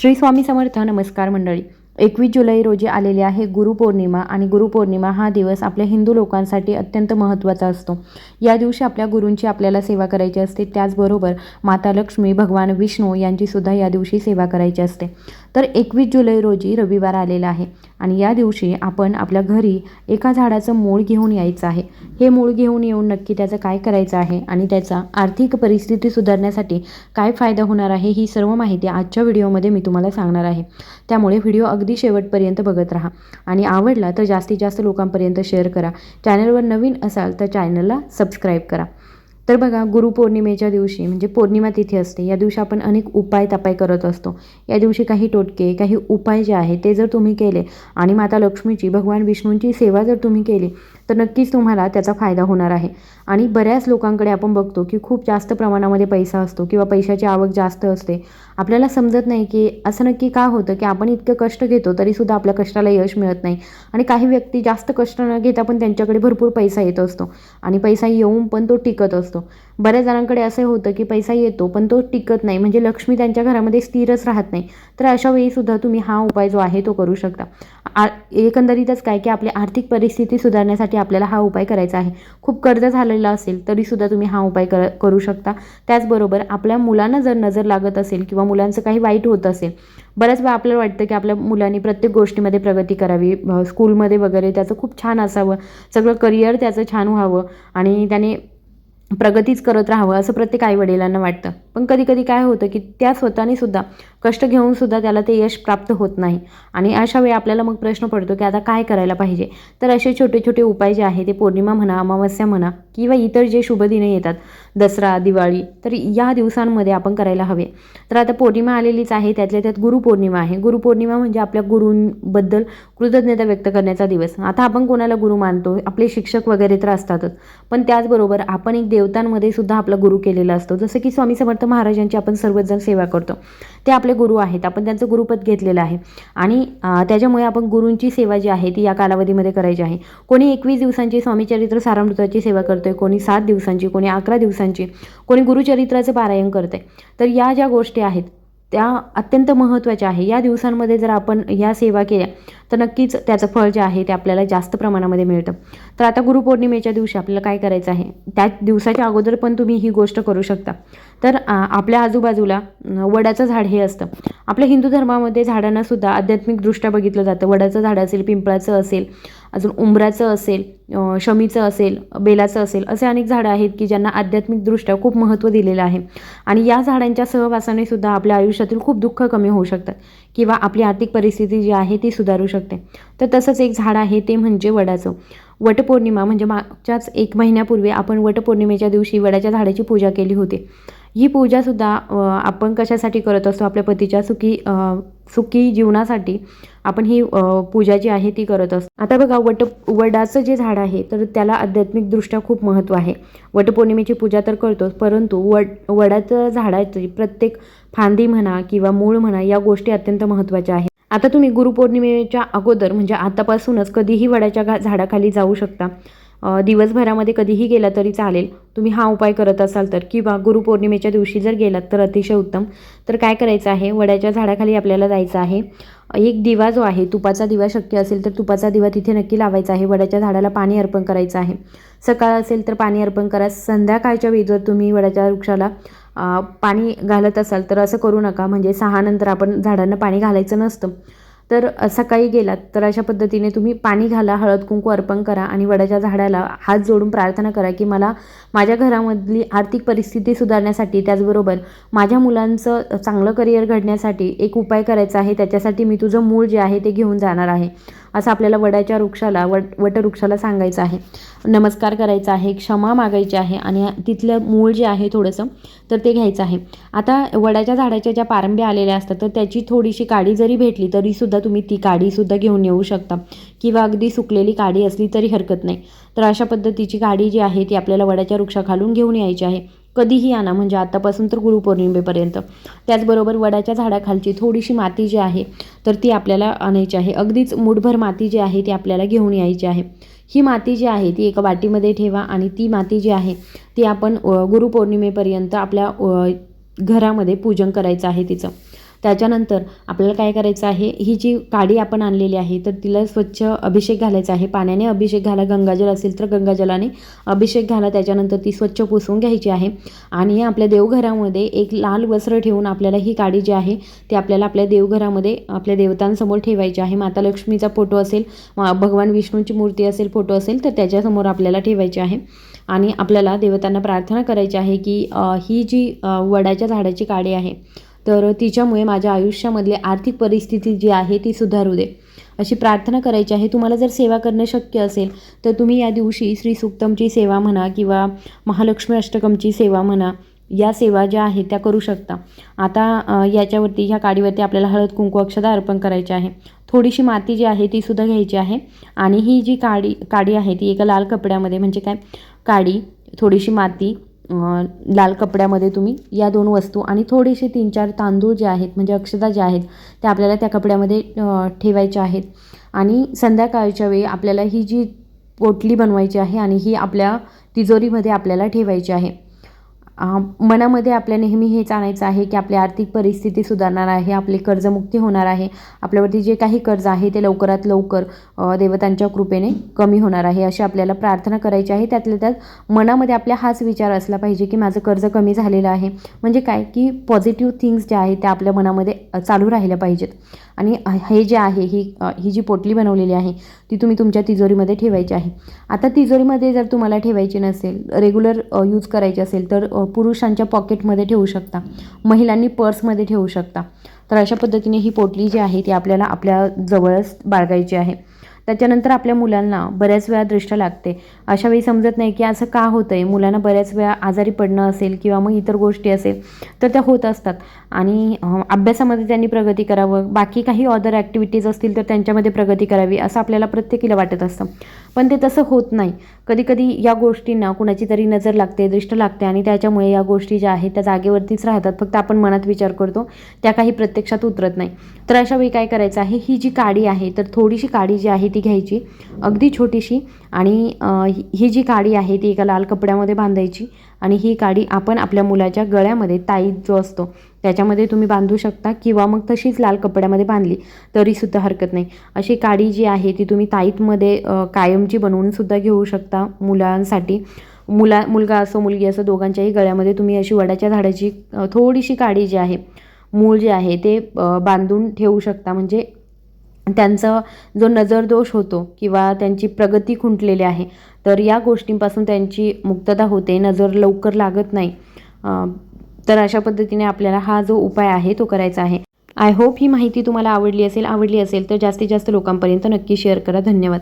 श्री स्वामी समर्थ नमस्कार मंडळी. एकवीस जुलै रोजी आलेली आहे गुरुपौर्णिमा आणि गुरुपौर्णिमा हा दिवस आपल्या हिंदू लोकांसाठी अत्यंत महत्त्वाचा असतो. या दिवशी आपल्या गुरूंची आपल्याला सेवा करायची असते. त्याचबरोबर माता लक्ष्मी भगवान विष्णू यांची सुद्धा या दिवशी सेवा करायची असते. तर एकवीस जुलै रोजी रविवार आलेला आहे. आणि या दिवशी आपण आपल्या घरी एका झाडाचं मूळ घेऊन यायचं आहे. हे मूळ घेऊन येऊन नक्की त्याचं काय करायचं आहे आणि त्याचा आर्थिक परिस्थिती सुधारण्यासाठी काय फायदा होणार आहे ही सर्व माहिती आजच्या व्हिडिओमध्ये मी तुम्हाला सांगणार आहे. त्यामुळे व्हिडिओ अगदी शेवटपर्यंत बघत राहा. आणि आवडला तर जास्तीत जास्त लोकांपर्यंत शेअर करा. चॅनलवर नवीन असाल तर चॅनलला सबस्क्राईब करा. तर बघा गुरुपौर्णिमेच्या दिवशी म्हणजे पौर्णिमा तिथी असते या दिवशी आपण अनेक उपाय तपाय करत असतो. या दिवशी काही टोटके काही उपाय जे आहे ते जर तुम्ही केले आणि माता लक्ष्मीची भगवान विष्णूंची सेवा जर तुम्ही केली तर नक्कीच तुम्हाला त्याचा फायदा होणार आहे. आणि बऱ्याच लोकांकडे आपण बघतो की खूप जास्त प्रमाणामध्ये पैसा असतो किंवा पैशाची आवक जास्त असते. आपल्याला समजत नाही की असं नक्की का होतं की आपण इतकं कष्ट घेतो तरीसुद्धा आपल्या कष्टाला यश मिळत नाही. आणि काही व्यक्ती जास्त कष्ट न घेता पण त्यांच्याकडे भरपूर पैसा येत असतो. आणि पैसा येऊन पण तो टिकत असतो. बऱ्याच जणांकडे असं होतं की पैसा येतो पण तो टिकत नाही. म्हणजे लक्ष्मी त्यांच्या घरामध्ये स्थिरच राहत नाही. तर अशा वेळीसुद्धा तुम्ही हा उपाय जो आहे तो करू शकता. आ एकंदरीतच काय की आपली आर्थिक परिस्थिती सुधारण्यासाठी आपल्याला हा उपाय करायचा आहे. खूप कर्ज झालेला असेल तरीसुद्धा तुम्ही हा उपाय कर करू शकता. त्याचबरोबर आपल्या मुलांना जर नजर लागत असेल किंवा मुलांचं काही वाईट होत असेल बऱ्याच वेळा आपल्याला वाटतं की आपल्या मुलांनी प्रत्येक गोष्टीमध्ये प्रगती करावी. स्कूलमध्ये वगैरे त्याचं खूप छान असावं. सगळं करिअर त्याचं छान व्हावं आणि त्याने प्रगतीच करत राहावं असं प्रत्येक आईवडिलांना वाटतं. पण कधी कधी काय होतं की त्या स्वतःने सुद्धा कष्ट घेऊन सुद्धा त्याला ते यश प्राप्त होत नाही. आणि अशा वेळी आपल्याला मग प्रश्न पडतो की आता काय करायला पाहिजे? तर असे छोटे छोटे उपाय जे आहे ते पौर्णिमा म्हणा अमावस्या म्हणा किंवा इतर जे शुभदिने येतात दसरा दिवाळी तर या दिवसांमध्ये आपण करायला हवे. तर आता पौर्णिमा आलेलीच आहे त्यातल्या त्यात गुरुपौर्णिमा आहे. गुरुपौर्णिमा म्हणजे आपल्या गुरूंबद्दल कृतज्ञता व्यक्त करण्याचा दिवस. आता आपण कोणाला गुरु मानतो? आपले शिक्षक वगैरे तर असतातच. पण त्याचबरोबर आपण एक देवतांमध्ये सुद्धा आपला गुरु केलेला असतो. जसं की स्वामी समर्थ महाराजांची आपण सर्वजण सेवा करतो. ते आपले गुरु आहेत. आपण त्यांचं गुरुपद घेतलेलं आहे. आणि त्याच्यामुळे आपण गुरूंची सेवा जी आहे ती या कालावधीमध्ये करायची आहे. कोणी एकवीस दिवसांची स्वामीचरित्र सारामृताची सेवा करतोय कोणी सात दिवसांची कोणी अकरा दिवसांची कोणी गुरुचरित्राचं पारायण करतंय. तर या ज्या गोष्टी आहेत त्या अत्यंत महत्त्वाच्या आहे. या दिवसांमध्ये जर आपण या सेवा केल्या तर नक्कीच त्याचं फळ जे आहे ते आपल्याला जास्त प्रमाणामध्ये मिळतं. तर आता गुरुपौर्णिमेच्या दिवशी आपल्याला काय करायचं आहे? त्या दिवसाच्या अगोदर पण तुम्ही ही गोष्ट करू शकता. तर आपल्या आजूबाजूला वडाचं झाड हे असतं. आपल्या हिंदू धर्मामध्ये झाडांनासुद्धा आध्यात्मिकदृष्ट्या बघितलं जातं. वडाचं झाड असेल पिंपळाचं असेल अजून उंबराचं असेल शमीचं असेल बेलाचं असेल असे अनेक झाडं आहेत की ज्यांना आध्यात्मिकदृष्ट्या खूप महत्त्व दिलेलं आहे. आणि या झाडांच्या सहवासाने सुद्धा आपल्या आयुष्यातील खूप दुःख कमी होऊ शकतात किंवा आपली आर्थिक परिस्थिती जी आहे ती सुधारू शकते. तर तसंच एक झाड आहे ते म्हणजे वडाचं. वटपौर्णिमा म्हणजे मागच्याच एक महिन्यापूर्वी आपण वटपौर्णिमेच्या दिवशी वडाच्या झाडाची पूजा केली होती. ही पूजासुद्धा आपण कशासाठी करत असतो? आपल्या पतीच्या सुखी सुखी जीवनासाठी आपण ही पूजा जी आहे ती करत असतो. आता बघा वट वडाचं जे झाड आहे तर त्याला आध्यात्मिकदृष्ट्या खूप महत्त्व आहे. वटपौर्णिमेची पूजा तर करतोच परंतु वड वडाचं झाडाची प्रत्येक फांदी म्हणा किंवा मूळ म्हणा या गोष्टी अत्यंत महत्त्वाच्या आहेत. आता तुम्ही गुरुपौर्णिमेच्या अगोदर म्हणजे आतापासूनच कधीही वडाच्या घा झाडाखाली जाऊ शकता. दिवसभरामध्ये कधीही गेला तरी चालेल. तुम्ही हा उपाय करत असाल तर किंवा गुरुपौर्णिमेच्या दिवशी जर गेलात तर अतिशय उत्तम. तर काय करायचं आहे? वडाच्या झाडाखाली आपल्याला जायचं आहे. एक दिवा जो आहे तुपाचा दिवा शक्य असेल तर तुपाचा दिवा तिथे नक्की लावायचा आहे. वडाच्या झाडाला पाणी अर्पण करायचं आहे. सकाळ असेल तर पाणी अर्पण करा. संध्याकाळच्या वेळी जर तुम्ही वडाच्या वृक्षाला पाणी घालत असाल तर असं करू नका. म्हणजे सहानंतर आपण झाडांना पाणी घालायचं नसतं. तर सकाळी गेलात तर अशा पद्धतीने तुम्ही पाणी घाला हळद कुंकू अर्पण करा आणि वडाच्या झाडाला हात जोडून प्रार्थना करा की मला माझ्या घरामधली आर्थिक परिस्थिती सुधारण्यासाठी त्याचबरोबर माझ्या मुलांचं चांगलं करिअर घडण्यासाठी एक उपाय करायचा आहे. त्याच्यासाठी मी तुझं मूळ जे आहे ते घेऊन जाणार आहे. असं आपल्याला वडाच्या वृक्षाला वट वटवृक्षाला सांगायचं आहे. नमस्कार करायचा आहे क्षमा मागायची आहे आणि तिथलं मूळ जे आहे थोडंसं तर ते घ्यायचं आहे. आता वडाच्या झाडाच्या ज्या पारंब्या आलेल्या असतात तर त्याची थोडीशी काडी जरी भेटली तरीसुद्धा तुम्ही ती काडीसुद्धा घेऊन येऊ शकता. किंवा अगदी सुकलेली काडी असली तरी हरकत नाही. तर अशा पद्धतीची काडी जी आहे ती आपल्याला वडाच्या वृक्षाखालून घेऊन यायची आहे. कधीही आणा. म्हणजे आतापासून तर गुरुपौर्णिमेपर्यंत. त्याचबरोबर वडाच्या झाडाखालची थोडीशी माती जी आहे तर ती आपल्याला आणायची आहे. अगदीच मुठभर माती जी आहे ती आपल्याला घेऊन यायची आहे. ही माती जी आहे ती एका वाटीमध्ये ठेवा आणि ती माती जी आहे ती आपण गुरुपौर्णिमेपर्यंत आपल्या घरामध्ये पूजन करायचं आहे तिचं. त्याच्यानंतर आपल्याला काय करायचं आहे ही जी काडी आपण आणलेली आहे तर तिला स्वच्छ अभिषेक घालायचा आहे. पाण्याने अभिषेक घाला गंगाजल असेल तर गंगाजलाने अभिषेक घाला त्याच्यानंतर ती स्वच्छ पुसून घ्यायची आहे. आणि आपल्या देवघरामध्ये एक लाल वस्त्र ठेवून आपल्याला ही काडी जी आहे ती आपल्याला आपल्या देवघरामध्ये आपल्या देवतांसमोर ठेवायची आहे. माता लक्ष्मीचा फोटो असेल भगवान विष्णूची मूर्ती असेल फोटो असेल तर त्याच्यासमोर आपल्याला ठेवायची आहे. आणि आपल्याला देवतांना प्रार्थना करायची आहे की ही जी वडाच्या झाडाची काडी आहे तर तिच्यामुळे माझ्या आयुष्यामधली आर्थिक परिस्थिती जी आहे ती सुधारू दे. अशी प्रार्थना करायची आहे. तुम्हाला जर सेवा करणं शक्य असेल तर तुम्ही या दिवशी श्री सुक्तमची सेवा म्हणा किंवा महालक्ष्मी अष्टकमची सेवा म्हणा या सेवा ज्या आहेत त्या करू शकता. आता याच्यावरती ह्या काडीवरती आपल्याला हळद कुंकू अक्षदा अर्पण करायची आहे. थोडीशी माती जी आहे ती सुद्धा घ्यायची आहे आणि ही जी काडी काडी आहे ती एका लाल कपड्यामध्ये म्हणजे काय? काडी थोडीशी माती लाल कपड्यामध्ये तुम्ही या दोन वस्तू आणि थोडेसे तीन चार तांदूळ जे आहेत म्हणजे अक्षता ज्या आहेत त्या आपल्याला त्या कपड्यामध्ये ठेवायच्या आहेत. आणि संध्याकाळच्या वेळी आपल्याला ही जी पोटली बनवायची आहे आणि ही आपल्या तिजोरीमध्ये आपल्याला ठेवायची आहे. मनामध्ये आपल्या नेहमी हेच आणायचं आहे की आपली आर्थिक परिस्थिती सुधारणार आहे आपली कर्जमुक्ती होणार आहे आपल्यावरती जे काही कर्ज आहे ते लवकरात लवकर देवतांच्या कृपेने कमी होणार आहे अशी आपल्याला प्रार्थना करायची आहे. त्यातल्या त्यात मनामध्ये आपल्या हाच विचार असला पाहिजे की माझं कर्ज कमी झालेलं आहे. म्हणजे काय? की पॉझिटिव्ह थिंग्स ज्या आहेत त्या आपल्या मनामध्ये चालू राहिल्या पाहिजेत. आणि हे जे आहे ही ही जी पोटली बनवलेली आहे ती तुम्ही तुमच्या तिजोरीमध्ये ठेवायची आहे. आता तिजोरीमध्ये जर तुम्हाला ठेवायची नसेल रेग्युलर यूज करायची असेल तर पुरुषांच्या पॉकेटमध्ये ठेवू शकता. महिलांनी पर्समध्ये ठेवू शकता. तर अशा पद्धतीने ही पोटली जी आहे ती आपल्याला आपल्या जवळच बाळगायची आहे. त्याच्यानंतर आपल्या मुलांना बऱ्याच वेळा दृष्ट लागते. अशा वेळी समजत नाही की असं का होतं आहे मुलांना बऱ्याच वेळा आजारी पडणं असेल किंवा मग इतर गोष्टी असेल तर त्या होत असतात. आणि अभ्यासामध्ये त्यांनी प्रगती करावं. बाकी काही ऑदर ॲक्टिव्हिटीज असतील तर त्यांच्यामध्ये प्रगती करावी असं आपल्याला प्रत्येकीला वाटत असतं. पण ते तसं होत नाही. कधीकधी या गोष्टींना कुणाची तरी नजर लागते दृष्ट लागते आणि त्याच्यामुळे या गोष्टी ज्या आहेत त्या जागेवरतीच राहतात. फक्त आपण मनात विचार करतो त्या काही प्रत्यक्षात उतरत नाही. तर अशा वेळी काय करायचं आहे? ही जी काडी आहे तर थोडीशी काडी जी आहे ती घ्यायची अगदी छोटीशी आणि ही ही जी काडी आहे ती एका लाल कपड्यामध्ये बांधायची आणि ही काडी आपण आपल्या मुलाच्या गळ्यामध्ये ताईत जो असतो त्याच्यामध्ये तुम्ही बांधू शकता किंवा मग तशीच लाल कपड्यामध्ये बांधली तरीसुद्धा हरकत नाही. अशी काडी जी आहे ती तुम्ही ताईतमध्ये कायमची बनवूनसुद्धा घेऊ शकता मुलांसाठी. मुला मुलगा असो मुलगी असो दोघांच्याही गळ्यामध्ये तुम्ही अशी वडाच्या झाडाची थोडीशी काडी जी आहे मूळ जे आहे ते बांधून ठेवू शकता. म्हणजे त्यांचा जो नजरदोष होतो किंवा त्यांची प्रगती खुंटलेली आहे तर या गोष्टींपासून त्यांची मुक्तता होते. नजर लवकर लागत नाही. तर अशा पद्धतीने आपल्याला हा जो उपाय आहे तो करायचा आहे. आय होप ही माहिती तुम्हाला आवडली असेल आवडली असेल तर जास्तीत जास्त लोकांपर्यंत नक्की शेअर करा. धन्यवाद.